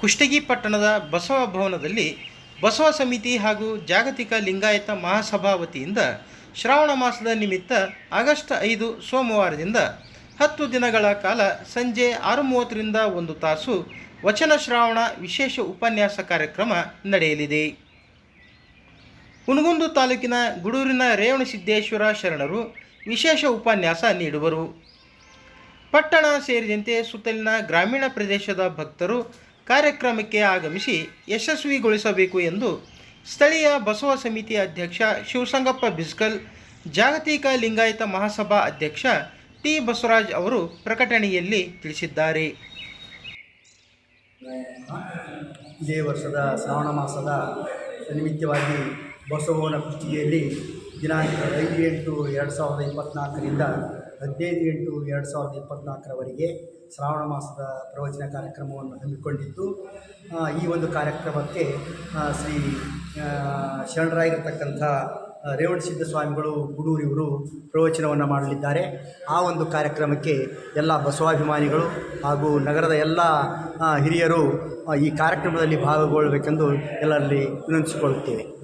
ಕುಷ್ಟಗಿ ಪಟ್ಟಣದ ಬಸವ ಭವನದಲ್ಲಿ ಬಸವ ಸಮಿತಿ ಹಾಗೂ ಜಾಗತಿಕ ಲಿಂಗಾಯತ ಮಹಾಸಭಾ ವತಿಯಿಂದ ಶ್ರಾವಣ ಮಾಸದ ನಿಮಿತ್ತ ಆಗಸ್ಟ್ ಐದು ಸೋಮವಾರದಿಂದ ಹತ್ತು ದಿನಗಳ ಕಾಲ ಸಂಜೆ ಆರು ಮೂವತ್ತರಿಂದ ಒಂದು ತಾಸು ವಚನ ಶ್ರಾವಣ ವಿಶೇಷ ಉಪನ್ಯಾಸ ಕಾರ್ಯಕ್ರಮ ನಡೆಯಲಿದೆ. ಹುನಗುಂದು ತಾಲೂಕಿನ ಗುಡೂರಿನ ರೇವಣಸಿದ್ದೇಶ್ವರ ಶರಣರು ವಿಶೇಷ ಉಪನ್ಯಾಸ ನೀಡುವರು. ಪಟ್ಟಣ ಸೇರಿದಂತೆ ಸುತ್ತಲಿನ ಗ್ರಾಮೀಣ ಪ್ರದೇಶದ ಭಕ್ತರು ಕಾರ್ಯಕ್ರಮಕ್ಕೆ ಆಗಮಿಸಿ ಯಶಸ್ವಿಗೊಳಿಸಬೇಕು ಎಂದು ಸ್ಥಳೀಯ ಬಸವ ಸಮಿತಿ ಅಧ್ಯಕ್ಷ ಶಿವಸಂಗಪ್ಪ ಬಿಸ್ಕಲ್, ಜಾಗತಿಕ ಲಿಂಗಾಯತ ಮಹಾಸಭಾ ಅಧ್ಯಕ್ಷ ಟಿ ಬಸವರಾಜ್ ಅವರು ಪ್ರಕಟಣೆಯಲ್ಲಿ ತಿಳಿಸಿದ್ದಾರೆ. ಇದೇ ವರ್ಷದ ಶ್ರಾವಣ ಮಾಸದ ನಿಮಿತ್ತವಾಗಿ ಬಸವನ ಕುಷ್ಟಿಗೆಯಲ್ಲಿ ದಿನಾಂಕ ಐದು ಎಂಟು ಎರಡು ಸಾವಿರದ ಇಪ್ಪತ್ತ್ನಾಲ್ಕರಿಂದ ಹದಿನೈದು ಎಂಟು ಎರಡು ಸಾವಿರದ ಇಪ್ಪತ್ತ್ನಾಲ್ಕರವರೆಗೆ ಶ್ರಾವಣ ಮಾಸದ ಪ್ರವಚನ ಕಾರ್ಯಕ್ರಮವನ್ನು ಹಮ್ಮಿಕೊಂಡಿದ್ದು ಈ ಒಂದು ಕಾರ್ಯಕ್ರಮಕ್ಕೆ ಶ್ರೀ ಶರಣರಾಗಿರ್ತಕ್ಕಂಥ ರೇವಣ ರೇವಣಸಿದ್ಧ ಸ್ವಾಮಿಗಳು ಗುಡೂರಿವರು ಪ್ರವಚನವನ್ನು ಮಾಡಲಿದ್ದಾರೆ. ಆ ಒಂದು ಕಾರ್ಯಕ್ರಮಕ್ಕೆ ಎಲ್ಲ ಬಸವಾಭಿಮಾನಿಗಳು ಹಾಗೂ ನಗರದ ಎಲ್ಲ ಹಿರಿಯರು ಈ ಕಾರ್ಯಕ್ರಮದಲ್ಲಿ ಭಾಗಗೊಳ್ಳಬೇಕೆಂದು ಎಲ್ಲರಲ್ಲಿ ವಿನಂತಿಸಿಕೊಳ್ಳುತ್ತೇವೆ.